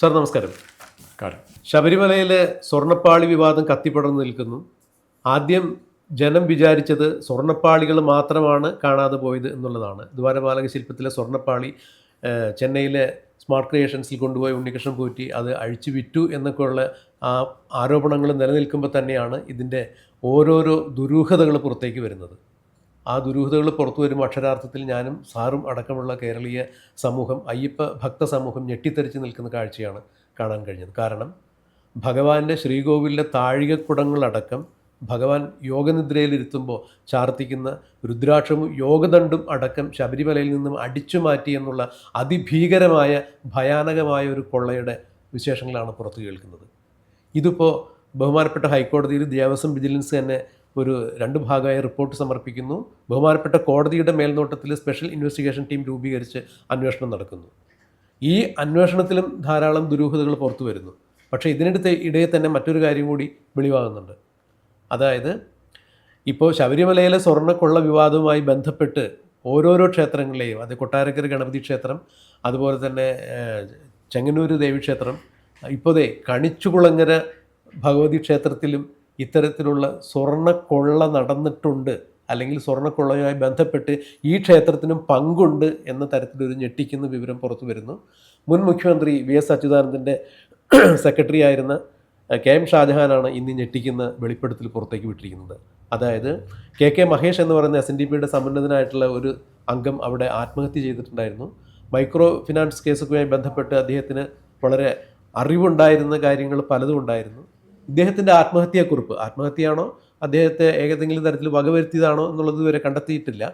Sir നമസ്കാരം. ശബരിമലയിൽ ശബരിമലയിലെ സ്വർണപ്പാളി വിവാദം കത്തിപ്പടർന്നു നിൽക്കുന്നു. ആദ്യം ജനം വിചാരിച്ചത് സ്വർണപ്പാളികൾ മാത്രമാണ് കാണാതെ പോയത് എന്നുള്ളതാണ്. ദ്വാരപാലക ശില്പത്തിലെ സ്വർണപ്പാളി ചെന്നൈയിലെ സ്മാർട്ട് ക്രിയേഷൻസിൽ കൊണ്ടുപോയി ഉണ്ണികൃഷ്ണൻ പോറ്റി അത് അഴിച്ചു വിറ്റു എന്നൊക്കെയുള്ള ആ ആരോപണങ്ങൾ നിലനിൽക്കുമ്പോൾ തന്നെയാണ് ഇതിന്റെ ഓരോരോ ദുരൂഹതകൾ പുറത്തേക്ക് വരുന്നത്. ആ ദുരൂഹതകൾ പുറത്തു വരുമ്പോൾ അക്ഷരാർത്ഥത്തിൽ ഞാനും സാറും അടക്കമുള്ള കേരളീയ സമൂഹം അയ്യപ്പ ഭക്ത സമൂഹം ഞെട്ടിത്തെറിച്ച് നിൽക്കുന്ന കാഴ്ചയാണ് കാണാൻ കഴിഞ്ഞത്. കാരണം ഭഗവാന്റെ ശ്രീകോവിലിലെ താഴികക്കുടങ്ങളടക്കം ഭഗവാൻ യോഗനിദ്രയിലിരുത്തുമ്പോൾ ചാർത്തിക്കുന്ന രുദ്രാക്ഷവും യോഗദണ്ഡും അടക്കം ശബരിമലയിൽ നിന്നും അടിച്ചു മാറ്റി എന്നുള്ള അതിഭീകരമായ ഭയാനകമായ ഒരു കൊള്ളയുടെ വിശേഷങ്ങളാണ് പുറത്തു കേൾക്കുന്നത്. ഇതിപ്പോൾ ബഹുമാനപ്പെട്ട ഹൈക്കോടതിയിൽ ദേവസ്വം വിജിലൻസ് തന്നെ ഒരു രണ്ട് ഭാഗമായ റിപ്പോർട്ട് സമർപ്പിക്കുന്നു. ബഹുമാനപ്പെട്ട കോടതിയുടെ മേൽനോട്ടത്തിൽ സ്പെഷ്യൽ ഇൻവെസ്റ്റിഗേഷൻ ടീം രൂപീകരിച്ച് അന്വേഷണം നടക്കുന്നു. ഈ അന്വേഷണത്തിലും ധാരാളം ദുരൂഹതകൾ പുറത്തു വരുന്നു. പക്ഷേ ഇതിനടുത്ത് ഇടയിൽ തന്നെ മറ്റൊരു കാര്യം കൂടി വെളിവാകുന്നുണ്ട്. അതായത് ഇപ്പോൾ ശബരിമലയിലെ സ്വർണക്കൊള്ള വിവാദവുമായി ബന്ധപ്പെട്ട് ഓരോരോ ക്ഷേത്രങ്ങളെയും അത് കൊട്ടാരക്കര ഗണപതി ക്ഷേത്രം അതുപോലെ തന്നെ ചെങ്ങന്നൂർ ദേവീക്ഷേത്രം ഇപ്പോഴേ കണിച്ചുകുളങ്ങര ഭഗവതി ക്ഷേത്രത്തിലും ഇത്തരത്തിലുള്ള സ്വർണക്കൊള്ള നടന്നിട്ടുണ്ട് അല്ലെങ്കിൽ സ്വർണക്കൊള്ളയുമായി ബന്ധപ്പെട്ട് ഈ ക്ഷേത്രത്തിനും പങ്കുണ്ട് എന്ന തരത്തിലൊരു ഞെട്ടിക്കുന്ന വിവരം പുറത്തു വരുന്നു. മുൻ മുഖ്യമന്ത്രി വി എസ് അച്യുതാനന്ദന്റെ സെക്രട്ടറി ആയിരുന്ന കെ എം ഷാജഹാനാണ് ഇന്ന് ഞെട്ടിക്കുന്ന വെളിപ്പെടുത്തൽ പുറത്തേക്ക് വിട്ടിരിക്കുന്നത്. അതായത് കെ കെ മഹേഷ് എന്ന് പറയുന്ന എസ് എൻ ഡി പിയുടെ സമ്പന്നതനായിട്ടുള്ള ഒരു അംഗം അവിടെ ആത്മഹത്യ ചെയ്തിട്ടുണ്ടായിരുന്നു. മൈക്രോ ഫിനാൻസ് കേസുമായി ബന്ധപ്പെട്ട് അദ്ദേഹത്തിന് വളരെ അറിവുണ്ടായിരുന്ന കാര്യങ്ങൾ പലതും ഉണ്ടായിരുന്നു. ഇദ്ദേഹത്തിന്റെ ആത്മഹത്യാക്കുറിപ്പ് ആത്മഹത്യയാണോ? അദ്ദേഹത്തെ ഏതെങ്കിലും തരത്തിൽ വകവരുത്തിയതാണോ എന്നുള്ളത് ഇതുവരെ കണ്ടെത്തിയിട്ടില്ല.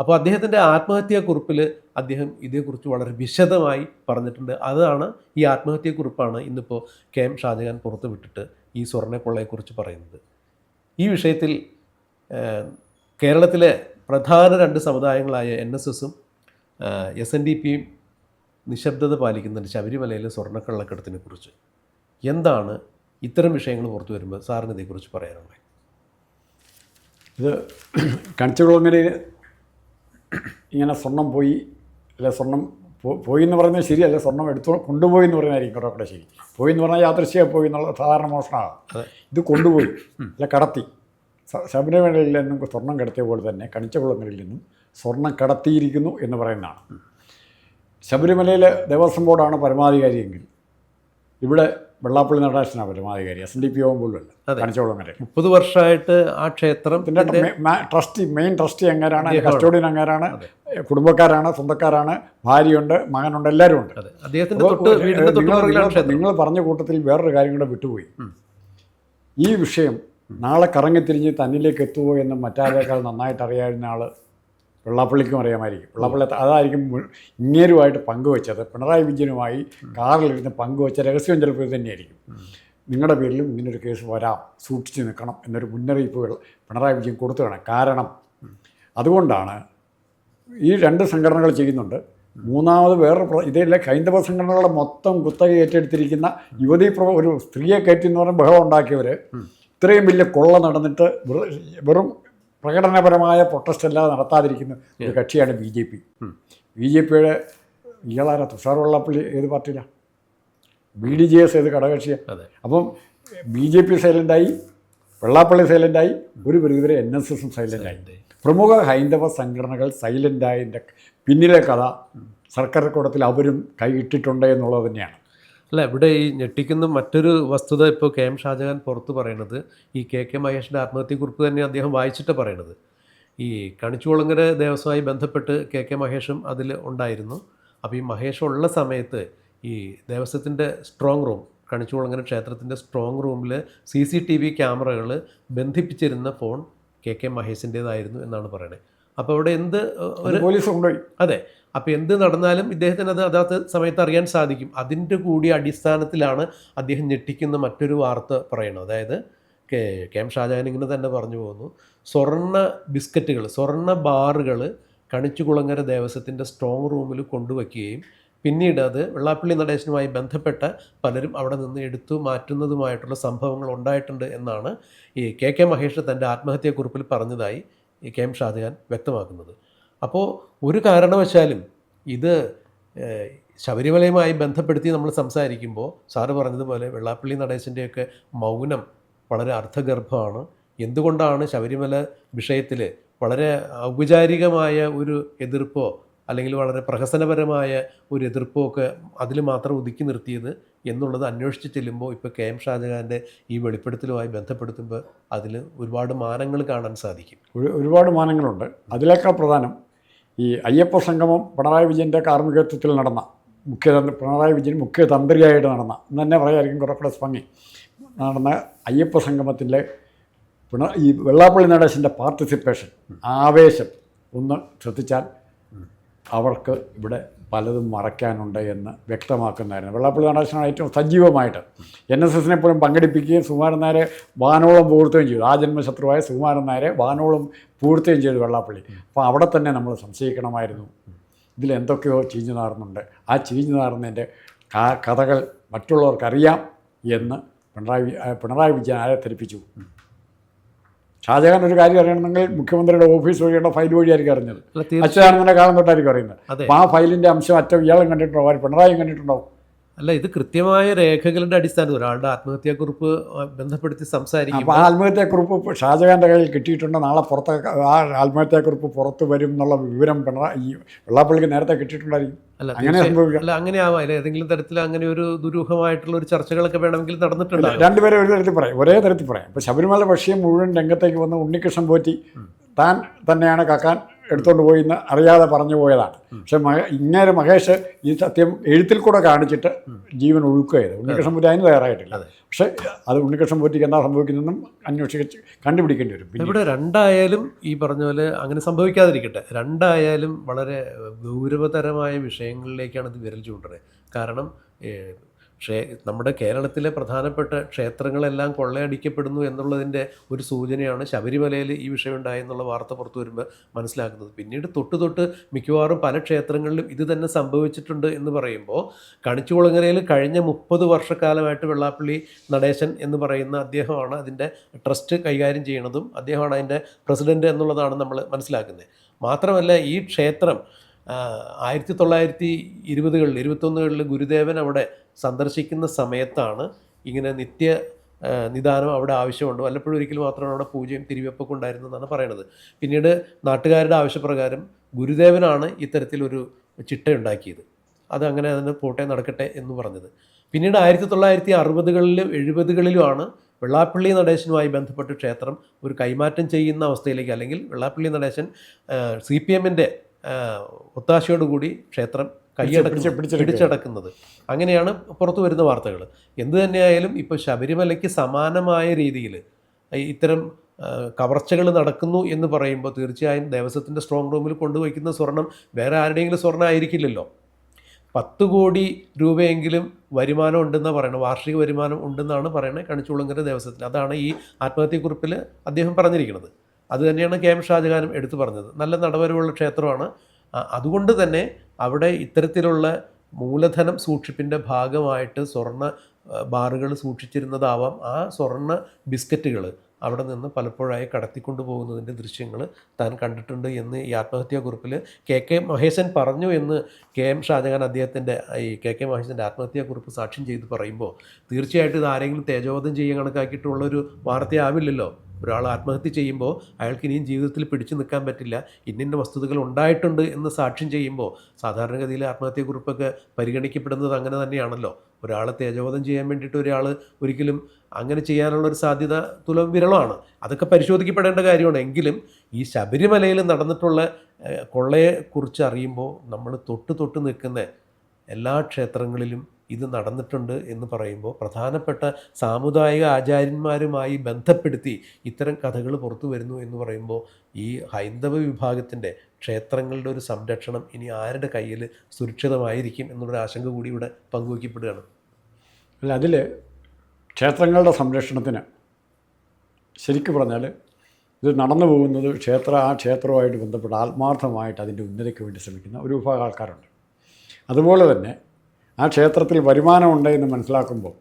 അപ്പോൾ അദ്ദേഹത്തിന്റെ ആത്മഹത്യാക്കുറിപ്പിൽ അദ്ദേഹം ഇതേക്കുറിച്ച് വളരെ വിശദമായി പറഞ്ഞിട്ടുണ്ട്. അതാണ് ഈ ആത്മഹത്യാക്കുറിപ്പാണ് ഇന്നിപ്പോൾ കെ എം ഷാജഹാൻ പുറത്ത് വിട്ടിട്ട് ഈ സ്വർണക്കൊള്ളയെക്കുറിച്ച് പറയുന്നത്. ഈ വിഷയത്തിൽ കേരളത്തിലെ പ്രധാന രണ്ട് സമുദായങ്ങളായ എൻ എസ് എസും എസ് എൻ ഡി പിയും നിശബ്ദത പാലിക്കുന്നുണ്ട് ശബരിമലയിലെ സ്വർണക്കള്ളക്കടത്തിനെ കുറിച്ച് എന്താണ് ഇത്തരം വിഷയങ്ങൾ പുറത്തു വരുമ്പോൾ സാറിന് ഇതേക്കുറിച്ച് പറയാനുള്ളത് ഇത് കണിച്ചുകുളങ്ങരയിൽ ഇങ്ങനെ സ്വർണം പോയി അല്ലെ സ്വർണം പോയി എന്ന് പറയുന്നത് ശരിയല്ല സ്വർണം എടുത്തു കൊണ്ടുപോയി എന്ന് പറയുന്നതായിരിക്കും കുറേ കൂടെ ശരി. പോയി എന്ന് പറഞ്ഞാൽ യാദൃശ്യ പോയി എന്നുള്ള സാധാരണ മോഷണമാണ്. ഇത് കൊണ്ടുപോയി അല്ല കടത്തി. ശബരിമലയിൽ നിന്നും സ്വർണം കടത്തിയ പോലെ തന്നെ കണിച്ചകുളങ്ങളിൽ നിന്നും സ്വർണം കടത്തിയിരിക്കുന്നു എന്ന് പറയുന്നതാണ്. ശബരിമലയിലെ ദേവസ്വം ബോർഡാണ് പരമാധികാരിയെങ്കിൽ ഇവിടെ വെള്ളാപ്പള്ളി നടരാജനാണ് പരമാധികാരി. എസ് എൻ ഡി പി അല്ല കണിച്ചകുളങ്ങരയിൽ മുപ്പത് വർഷമായിട്ട് ആ ക്ഷേത്രം പിന്നെ ട്രസ്റ്റി മെയിൻ ട്രസ്റ്റി അങ്ങാരാണ് കസ്റ്റോഡിയൻ അങ്ങാരാണ് കുടുംബക്കാരാണ് സ്വന്തക്കാരാണ് ഭാര്യയുണ്ട് മകനുണ്ട് എല്ലാവരും ഉണ്ട് നിങ്ങൾ പറഞ്ഞ കൂട്ടത്തിൽ വേറൊരു കാര്യം കൂടെ വിട്ടുപോയി. ഈ വിഷയം നാളെ കറങ്ങിത്തിരിഞ്ഞ് തന്നിലേക്ക് എത്തുമോ എന്ന് മറ്റാരേക്കാൾ നന്നായിട്ട് അറിയാവുന്ന ആൾ വെള്ളാപ്പള്ളിക്കും അറിയാമായിരിക്കും. വെള്ളാപ്പള്ളി അതായിരിക്കും ഇങ്ങേരുമായിട്ട് പങ്കുവെച്ചത്. പിണറായി വിജയനുമായി കാറിലിരുന്ന് പങ്കുവെച്ച രഹസ്യം ചിലപ്പോൾ ഇത് തന്നെയായിരിക്കും. നിങ്ങളുടെ പേരിലും ഇങ്ങനൊരു കേസ് വരാം. സൂക്ഷിച്ച് നിൽക്കണം എന്നൊരു മുന്നറിയിപ്പ് പിണറായി വിജയൻ കൊടുത്തു വേണം കാരണം അതുകൊണ്ടാണ് ഈ രണ്ട് സംഘടനകൾ ചെയ്യുന്നുണ്ട്. മൂന്നാമത് വേറൊരു പ്ര- ഇതല്ല ഹൈന്ദവ സംഘടനകളുടെ മൊത്തം കുത്തക ഏറ്റെടുത്തിരിക്കുന്ന യുവതീ ഒരു സ്ത്രീയെ കയറ്റി എന്ന് പറഞ്ഞാൽ ബഹളം ഉണ്ടാക്കിയവർ ഇത്രയും വലിയ കൊള്ള നടന്നിട്ട് വെറും പ്രകടനപരമായ പ്രൊട്ടസ്റ്റ് അല്ലാതെ നടത്താതിരിക്കുന്ന ഒരു കക്ഷിയാണ് B J P. B J പിയുടെ ഇയാളാരാ തുഷാർ വെള്ളാപ്പള്ളി ഏത് പാർട്ടിയിലാണ് ബി ഡി ജെ എസ് ഏത് ഘടകകക്ഷിയാണ് അതെ. അപ്പം ബി ജെ പി സൈലന്റായി വെള്ളാപ്പള്ളി സൈലന്റായി ഒരു പരിധിവരെ എൻ എസ് എസും സൈലന്റായി പ്രമുഖ ഹൈന്ദവ സംഘടനകൾ സൈലന്റായതിന്റെ പിന്നിലെ കഥ സർക്കാർ കൂടത്തിൽ അവരും കൈയിട്ടിട്ടുണ്ട് എന്നുള്ളത് തന്നെയാണ്. അല്ല ഇവിടെ ഈ ഞെട്ടിക്കുന്ന മറ്റൊരു വസ്തുത ഇപ്പോൾ കെ എം ഷാജഹാൻ പുറത്ത് പറയണത് ഈ കെ കെ മഹേഷിന്റെ ആത്മഹത്യക്കുറിപ്പ് തന്നെ അദ്ദേഹം വായിച്ചിട്ട് പറയണത്. ഈ കണിച്ചുകുളങ്ങര ദേവസ്വമായി ബന്ധപ്പെട്ട് കെ കെ മഹേഷും അതിൽ ഉണ്ടായിരുന്നു. അപ്പോൾ ഈ മഹേഷ് ഉള്ള സമയത്ത് ഈ ദേവസ്വത്തിന്റെ സ്ട്രോങ് റൂം കണിച്ചുകുളങ്ങര ക്ഷേത്രത്തിന്റെ സ്ട്രോങ് റൂമിൽ സി സി ടി വി ക്യാമറകൾ ബന്ധിപ്പിച്ചിരുന്ന ഫോൺ കെ കെ മഹേഷിന്റേതായിരുന്നു എന്നാണ് പറയണത്. അപ്പോൾ അവിടെ എന്ത് ഒരു പോലീസ് കൊണ്ടുപോയി. അതെ. അപ്പോൾ എന്ത് നടന്നാലും ഇദ്ദേഹത്തിന് അത് അതാത്ത സമയത്ത് അറിയാൻ സാധിക്കും. അതിന്റെ കൂടി അടിസ്ഥാനത്തിലാണ് അദ്ദേഹം ഞെട്ടിക്കുന്ന മറ്റൊരു വാർത്ത പറയുന്നത് അതായത് കെ കെ എം ഷാജഹാൻ ഇങ്ങനെ തന്നെ പറഞ്ഞു പോകുന്നു. സ്വർണ ബിസ്ക്കറ്റുകൾ സ്വർണ ബാറുകൾ കണിച്ചുകുളങ്ങര ദേവസ്വത്തിന്റെ സ്ട്രോങ് റൂമിൽ കൊണ്ടുവയ്ക്കുകയും പിന്നീട് അത് വെള്ളാപ്പള്ളി നടേശനുമായി ബന്ധപ്പെട്ട പലരും അവിടെ നിന്ന് എടുത്തു മാറ്റുന്നതുമായിട്ടുള്ള സംഭവങ്ങൾ ഉണ്ടായിട്ടുണ്ട് എന്നാണ് ഈ കെ കെ മഹേഷ് തന്റെ ആത്മഹത്യാക്കുറിപ്പിൽ പറഞ്ഞതായി കെ എം ഷാജഹാൻ വ്യക്തമാക്കുന്നത്. അപ്പോൾ ഒരു കാരണവശാലും ഇത് ശബരിമലയുമായി ബന്ധപ്പെടുത്തി നമ്മൾ സംസാരിക്കുമ്പോൾ സാറ് പറഞ്ഞതുപോലെ വെള്ളാപ്പള്ളി നടേശന്റെയൊക്കെ മൗനം വളരെ അർത്ഥഗർഭമാണ് എന്തുകൊണ്ടാണ് ശബരിമല വിഷയത്തിൽ വളരെ ഔപചാരികമായ ഒരു എതിർപ്പോ അല്ലെങ്കിൽ വളരെ പ്രഹസനപരമായ ഒരു എതിർപ്പോ ഒക്കെ അതിൽ മാത്രം ഒതുക്കി നിർത്തിയത് എന്നുള്ളത് അന്വേഷിച്ച് ചെല്ലുമ്പോൾ ഇപ്പോൾ കെ എം ഷാജഹാന്റെ ഈ വെളിപ്പെടുത്തലുമായി ബന്ധപ്പെടുത്തുമ്പോൾ അതിൽ ഒരുപാട് മാനങ്ങൾ കാണാൻ സാധിക്കും. ഒരുപാട് മാനങ്ങളുണ്ട്. അതിലേക്കാൾ പ്രധാനം ഈ അയ്യപ്പ സംഗമം പിണറായി വിജയന്റെ കാർമ്മികത്വത്തിൽ നടന്ന മുഖ്യ പിണറായി വിജയൻ മുഖ്യ തന്ത്രിയായിട്ട് നടന്ന എന്ന് തന്നെ പറയായിരിക്കും കുറെ സ്വാമി നടന്ന അയ്യപ്പ സംഗമത്തിലെ പിണ ഈ വെള്ളാപ്പള്ളി നടേശന്റെ പാർട്ടിസിപ്പേഷൻ ആവേശം ഒന്ന് ശ്രദ്ധിച്ചാൽ അവർക്ക് ഇവിടെ പലതും മറയ്ക്കാനുണ്ട് എന്ന് വ്യക്തമാക്കുന്നതായിരുന്നു. വെള്ളാപ്പള്ളി നടേശനാണ് ഏറ്റവും സജീവമായിട്ട് എൻ എസ് എസിനെ പോലും പങ്കെടുപ്പിക്കുകയും സുകുമാരൻ നായരെ വാനോളം പൂർത്തുകയും ചെയ്തു. ആ ജന്മശത്രുവായ സുകുമാരൻ നായരെ വാനോളം പൂർത്തുകയും ചെയ്തു വെള്ളാപ്പള്ളി. അപ്പോൾ അവിടെ തന്നെ നമ്മൾ സംശയിക്കണമായിരുന്നു. ഇതിൽ എന്തൊക്കെയോ ചീഞ്ഞു നാറുന്നുണ്ട്. ആ ചീഞ്ഞു നാറുന്നതിന്റെ കഥകൾ മറ്റുള്ളവർക്കറിയാം എന്ന് പിണറായി പിണറായി വിജയൻ ആരെ ധരിപ്പിച്ചു ഷാജഹാൻ ഒരു കാര്യം അറിയണമെങ്കിൽ മുഖ്യമന്ത്രിയുടെ ഓഫീസ് വഴിയുള്ള ഫയൽ വഴിയായിരിക്കും അറിഞ്ഞത്. അച്യുതാനന്ദന്റെ കാലം തൊട്ടായിരിക്കും അറിയുന്നത്. അപ്പം അപ്പോൾ ആ ഫയലിന്റെ അംശം അറ്റം ഇയാളും കണ്ടിട്ടുണ്ടോ അവർ പിണറായും കണ്ടിട്ടുണ്ടാവും. അല്ല ഇത് കൃത്യമായ രേഖകളുടെ അടിസ്ഥാനത്തിൽ ഒരാളുടെ ആത്മഹത്യാക്കുറിപ്പ് ബന്ധപ്പെടുത്തി അപ്പോൾ സംസാരിക്കുമ്പോൾ ആ ആത്മഹത്യാക്കുറിപ്പ് ഷാജഹാന്റെ കയ്യിൽ കിട്ടിയിട്ടുണ്ട്. നാളെ പുറത്ത് ആ ആത്മഹത്യാക്കുറിപ്പ് പുറത്ത് വരും എന്നുള്ള വിവരം പിണറായി ഈ വെള്ളാപ്പള്ളിക്ക് നേരത്തെ കിട്ടിയിട്ടുണ്ടായിരിക്കും. അല്ല അങ്ങനെ അല്ല അങ്ങനെ ആവാം ഏതെങ്കിലും തരത്തിൽ അങ്ങനെ ഒരു ദുരൂഹമായിട്ടുള്ള ഒരു ചർച്ചകളൊക്കെ വേണമെങ്കിൽ നടന്നിട്ടുണ്ട് രണ്ടുപേരെ ഒരു തരത്തിൽ പറയാം. ഒരേ തരത്തിൽ പറയാം. ഇപ്പോൾ ശബരിമല വിഷയം മുഴുവൻ രംഗത്തേക്ക് വന്ന് ഉണ്ണികൃഷ്ണൻ പോറ്റി താൻ തന്നെയാണ് കക്കാൻ എടുത്തുകൊണ്ട് പോയി എന്ന് അറിയാതെ പറഞ്ഞു പോയതാണ്. പക്ഷെ മഹ ഇങ്ങേരെ മഹേഷ് ഈ സത്യം എഴുത്തിൽ കൂടെ കാണിച്ചിട്ട് ജീവൻ ഒഴുക്കുകയത് ഉണ്ണികൃഷ്ണൻ പൂറ്റി അതിന് തയ്യാറായിട്ടില്ല. പക്ഷെ അത് ഉണ്ണികൃഷ്ണൻ പൂറ്റിക്ക് എന്താ സംഭവിക്കുന്നതെന്നും അന്വേഷിച്ച് കണ്ടുപിടിക്കേണ്ടി വരും. ഇവിടെ രണ്ടായാലും ഈ പറഞ്ഞ പോലെ അങ്ങനെ സംഭവിക്കാതിരിക്കട്ടെ. രണ്ടായാലും വളരെ ഗൗരവതരമായ വിഷയങ്ങളിലേക്കാണ് ഇത് വിരൽ ചൂണ്ടുന്നത് കാരണം ക്ഷേ നമ്മുടെ കേരളത്തിലെ പ്രധാനപ്പെട്ട ക്ഷേത്രങ്ങളെല്ലാം കൊള്ളയടിക്കപ്പെടുന്നു എന്നുള്ളതിന്റെ ഒരു സൂചനയാണ് ശബരിമലയിൽ ഈ വിഷയം ഉണ്ടായെന്നുള്ള വാർത്ത പുറത്തു വരുമ്പോൾ മനസ്സിലാക്കുന്നത്. പിന്നീട് തൊട്ട് തൊട്ട് മിക്കവാറും പല ക്ഷേത്രങ്ങളിലും ഇത് തന്നെ സംഭവിച്ചിട്ടുണ്ട് എന്ന് പറയുമ്പോൾ കണിച്ചുകുളങ്ങരയിൽ കഴിഞ്ഞ മുപ്പത് വർഷക്കാലമായിട്ട് വെള്ളാപ്പള്ളി നടേശൻ എന്ന് പറയുന്ന അദ്ദേഹമാണ് അതിന്റെ ട്രസ്റ്റ് കൈകാര്യം ചെയ്യുന്നതും അദ്ദേഹമാണ് അതിന്റെ പ്രസിഡന്റ് എന്നുള്ളതാണ് നമ്മൾ മനസ്സിലാക്കുന്നത്. മാത്രമല്ല ഈ ക്ഷേത്രം ആയിരത്തി തൊള്ളായിരത്തി ഇരുപതുകളിൽ ഇരുപത്തൊന്നുകളിൽ ഗുരുദേവൻ അവിടെ സന്ദർശിക്കുന്ന സമയത്താണ് ഇങ്ങനെ നിത്യ നിദാനം അവിടെ ആവശ്യമുണ്ട്. വല്ലപ്പോഴും ഒരിക്കൽ മാത്രമാണ് അവിടെ പൂജയും തിരുവെപ്പൊക്കെ ഉണ്ടായിരുന്നതെന്നാണ് പറയുന്നത് പിന്നീട് നാട്ടുകാരുടെ ആവശ്യപ്രകാരം ഗുരുദേവനാണ് ഇത്തരത്തിലൊരു ചിട്ട ഉണ്ടാക്കിയത് അത് അങ്ങനെ അതിന് പോട്ടെ നടക്കട്ടെ എന്ന് പറഞ്ഞത്. പിന്നീട് ആയിരത്തി തൊള്ളായിരത്തി അറുപതുകളിലും എഴുപതുകളിലുമാണ് വെള്ളാപ്പള്ളി നടേശനുമായി ബന്ധപ്പെട്ട് ക്ഷേത്രം ഒരു കൈമാറ്റം ചെയ്യുന്ന അവസ്ഥയിലേക്ക് അല്ലെങ്കിൽ വെള്ളാപ്പള്ളി നടേശൻ സി പി എമ്മിന്റെ ഒത്താശയോടുകൂടി ക്ഷേത്രം. പിടിച്ചടക്കുന്നത്. അങ്ങനെയാണ് പുറത്തു വരുന്ന വാർത്തകൾ എന്തു തന്നെയായാലും ഇപ്പോൾ ശബരിമലയ്ക്ക് സമാനമായ രീതിയിൽ ഇത്തരം കവർച്ചകൾ നടക്കുന്നു എന്ന് പറയുമ്പോൾ തീർച്ചയായും ദേവസ്വത്തിന്റെ സ്ട്രോങ് റൂമിൽ കൊണ്ടുവയ്ക്കുന്ന സ്വർണം വേറെ ആരുടെയെങ്കിലും സ്വർണം ആയിരിക്കില്ലല്ലോ പത്ത് കോടി രൂപയെങ്കിലും വരുമാനം ഉണ്ടെന്നാണ് പറയുന്നത് വാർഷിക വരുമാനം ഉണ്ടെന്നാണ് പറയുന്നത് കണിച്ചുളങ്കര ദേവസ്വത്തിന്. അതാണ് ഈ ആത്മഹത്യക്കുറിപ്പിൽ അദ്ദേഹം പറഞ്ഞിരിക്കുന്നത്. അതുതന്നെയാണ് കെ എം ഷാജഹാനും എടുത്തു പറഞ്ഞത്. നല്ല നടവരവുള്ള ക്ഷേത്രമാണ്. അതുകൊണ്ട് തന്നെ അവിടെ ഇത്തരത്തിലുള്ള മൂലധനം സൂക്ഷിപ്പിന്റെ ഭാഗമായിട്ട് സ്വർണ ബാറുകൾ സൂക്ഷിച്ചിരുന്നതാവാം ആ സ്വർണ ബിസ്ക്കറ്റുകൾ അവിടെ നിന്ന് പലപ്പോഴായി കടത്തിക്കൊണ്ടു പോകുന്നതിന്റെ ദൃശ്യങ്ങൾ താൻ കണ്ടിട്ടുണ്ട് എന്ന് ഈ ആത്മഹത്യാക്കുറിപ്പിൽ കെ കെ മഹേശൻ പറഞ്ഞു എന്ന് കെ എം ഷാജഹാൻ അദ്ദേഹത്തിന്റെ ഈ കെ കെ മഹേശന്റെ ആത്മഹത്യാക്കുറിപ്പ് സാക്ഷ്യം ചെയ്ത് പറയുമ്പോൾ തീർച്ചയായിട്ടും ഇത് ആരെങ്കിലും തേജോവധം ചെയ്യാൻ കണക്കാക്കിയിട്ടുള്ളൊരു വാർത്തയാവില്ലല്ലോ. ഒരാൾ ആത്മഹത്യ ചെയ്യുമ്പോൾ അയാൾക്ക് ഇനിയും ജീവിതത്തിൽ പിടിച്ചു നിൽക്കാൻ പറ്റില്ല ഇന്നിന്ന വസ്തുതകൾ ഉണ്ടായിട്ടുണ്ട് എന്ന് സാക്ഷ്യം ചെയ്യുമ്പോൾ സാധാരണഗതിയിൽ ആത്മഹത്യക്കുറിപ്പൊക്കെ പരിഗണിക്കപ്പെടുന്നത് അങ്ങനെ തന്നെയാണല്ലോ. ഒരാളെ തേജോവധം ചെയ്യാൻ വേണ്ടിയിട്ട് ഒരാൾ ഒരിക്കലും അങ്ങനെ ചെയ്യാനുള്ള ഒരു സാധ്യത തുലം വിരളമാണ് അതൊക്കെ പരിശോധിക്കപ്പെടേണ്ട കാര്യമാണ്. എങ്കിലും ഈ ശബരിമലയിൽ നടന്നിട്ടുള്ള കൊള്ളയെക്കുറിച്ച് അറിയുമ്പോൾ നമ്മൾ തൊട്ട് തൊട്ട് നിൽക്കുന്ന എല്ലാ ക്ഷേത്രങ്ങളിലും ഇത് നടന്നിട്ടുണ്ട് എന്ന് പറയുമ്പോൾ പ്രധാനപ്പെട്ട സാമുദായിക ആചാര്യന്മാരുമായി ബന്ധപ്പെടുത്തി ഇത്തരം കഥകൾ പുറത്തു വരുന്നു എന്ന് പറയുമ്പോൾ ഈ ഹൈന്ദവ വിഭാഗത്തിന്റെ ക്ഷേത്രങ്ങളുടെ ഒരു സംരക്ഷണം ഇനി ആരുടെ കയ്യിൽ സുരക്ഷിതമായിരിക്കും എന്നുള്ളൊരു ആശങ്ക കൂടി ഇവിടെ പങ്കുവയ്ക്കപ്പെടുകയാണ്. അല്ല അതിൽ ക്ഷേത്രങ്ങളുടെ സംരക്ഷണത്തിന് ശരിക്കും പറഞ്ഞാൽ ഇത് നടന്നു പോകുന്നത് ക്ഷേത്ര ആ ക്ഷേത്രവുമായിട്ട് ബന്ധപ്പെട്ട് ആത്മാർത്ഥമായിട്ട് അതിന്റെ ഉന്നതിക്ക് വേണ്ടി ശ്രമിക്കുന്ന ഒരു വിഭാഗം ആൾക്കാരുണ്ട്. അതുപോലെ തന്നെ ആ ക്ഷേത്രത്തിൽ വരുമാനമുണ്ട് എന്ന് മനസ്സിലാക്കുമ്പോൾ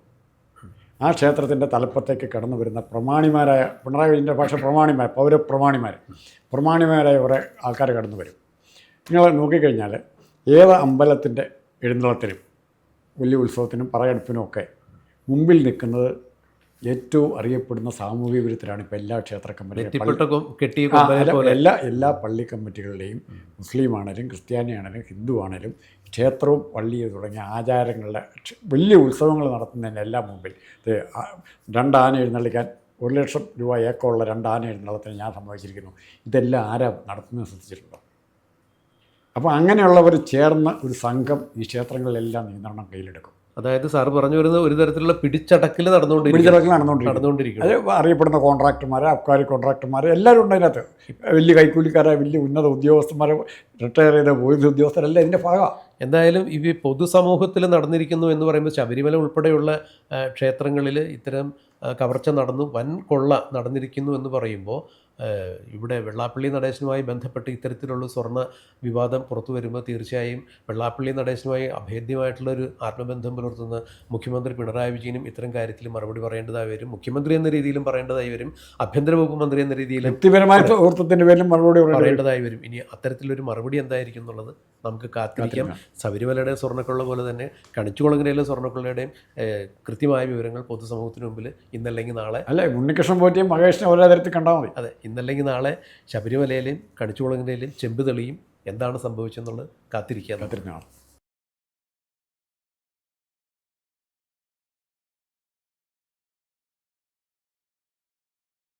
ആ ക്ഷേത്രത്തിന്റെ തലപ്പത്തേക്ക് കടന്നു വരുന്ന പ്രമാണിമാരായ പിണറായി വിജയന്റെ ഭാഷ പ്രമാണിമാർ പൗരപ്രമാണിമാർ പ്രമാണിമാരായ കുറേ ആൾക്കാർ കടന്നു വരും. നിങ്ങൾ നോക്കിക്കഴിഞ്ഞാൽ ഏത് അമ്പലത്തിന്റെ എഴുന്നള്ളത്തിനും വലിയ ഉത്സവത്തിനും പറയെടുപ്പിനും ഒക്കെ മുമ്പിൽ നിൽക്കുന്നത് ഏറ്റവും അറിയപ്പെടുന്ന സാമൂഹിക വിരുദ്ധരാണ് ഇപ്പോൾ എല്ലാ ക്ഷേത്ര കമ്മിറ്റിയും എല്ലാ എല്ലാ പള്ളി കമ്മിറ്റികളുടെയും മുസ്ലിം ആണേലും ക്രിസ്ത്യാനി ആണേലും ഹിന്ദു ആണേലും ക്ഷേത്രവും പള്ളിയും തുടങ്ങിയ ആചാരങ്ങളുടെ വലിയ ഉത്സവങ്ങൾ നടത്തുന്നതിന് എല്ലാം മുമ്പിൽ. രണ്ട് ആന രണ്ടാന എഴുന്നള്ളിക്കാൻ ഒരു ലക്ഷം രൂപ ഏക്കമുള്ള രണ്ടാന എഴുന്നള്ളത്തിന് ഞാൻ സമ്മതിച്ചിരിക്കുന്നു. ഇതെല്ലാം ആരാ നടത്തുന്നത് ശ്രദ്ധിച്ചിട്ടുണ്ടോ? അപ്പോൾ അങ്ങനെയുള്ളവർ ചേർന്ന് ഒരു സംഘം ഈ ക്ഷേത്രങ്ങളിലെല്ലാം നിയന്ത്രണം കയ്യിലെടുക്കും. അതായത് സാർ പറഞ്ഞു വരുന്നത് ഒരു തരത്തിലുള്ള പിടിച്ചടക്കിൽ പിടിച്ചിറക്കൽ നടന്നുകൊണ്ടിരിക്കും അത് അറിയപ്പെടുന്ന കോൺട്രാക്ടർമാർ അബ്കാരി കോൺട്രാക്ടർമാർ എല്ലാവരും ഉണ്ട് അതിനകത്ത്. വലിയ കൈക്കൂലിക്കാരെ വലിയ ഉന്നത ഉദ്യോഗസ്ഥന്മാരെ റിട്ടയർ ചെയ്ത പോലീസ് ഉദ്യോഗസ്ഥരെല്ലാം ഇതിന്റെ ഭാഗമാണ് എന്തായാലും ഇവ പൊതുസമൂഹത്തിൽ നടന്നിരിക്കുന്നു എന്ന് പറയുമ്പോൾ ശബരിമല ഉൾപ്പെടെയുള്ള ക്ഷേത്രങ്ങളിൽ ഇത്തരം കവർച്ച നടന്നു വൻ കൊള്ള നടന്നിരിക്കുന്നു എന്ന് പറയുമ്പോൾ ഇവിടെ വെള്ളാപ്പള്ളി നടേശനുമായി ബന്ധപ്പെട്ട് ഇത്തരത്തിലുള്ള സ്വർണ വിവാദം പുറത്തു വരുമ്പോൾ തീർച്ചയായും വെള്ളാപ്പള്ളി നടേശനുമായി അഭേദ്യമായിട്ടുള്ളൊരു ആത്മബന്ധം പുലർത്തുന്ന മുഖ്യമന്ത്രി പിണറായി വിജയനും ഇത്തരം കാര്യത്തിൽ മറുപടി പറയേണ്ടതായി വരും. മുഖ്യമന്ത്രി എന്ന രീതിയിലും പറയേണ്ടതായി വരും. ആഭ്യന്തര വകുപ്പ് മന്ത്രി എന്ന രീതിയിലും വ്യക്തിപരമായ സുഹൃത്തത്തിന്റെ പേരിലും മറുപടി. പറയേണ്ടതായി വരും. ഇനി അത്തരത്തിലൊരു മറുപടി എന്തായിരിക്കും എന്നുള്ളത് നമുക്ക് കാത്തിരിക്കാം. ശബരിമലയുടെ സ്വർണക്കൊള്ള പോലെ തന്നെ കണിച്ചുകുളങ്ങരയിലെ സ്വർണക്കൊള്ളയുടെയും കൃത്യമായ വിവരങ്ങൾ പൊതുസമൂഹത്തിന് മുമ്പിൽ ഇന്നല്ലെങ്കിൽ നാളെ അല്ലെ ഉണ്ണികൃഷ്ണൻ പോറ്റിയും മഹേഷിനെ ഒരേ തരത്തിൽ കണ്ടാൽ മതി. അതെ ഇന്നല്ലെങ്കിൽ നാളെ ശബരിമലയിലെയും കണിച്ചുകുളങ്ങരയിലെയും ചെമ്പ് തെളിയും എന്താണ് സംഭവിച്ചെന്നുള്ളത് കാത്തിരിക്കുക. കാത്തിരുന്നാണ്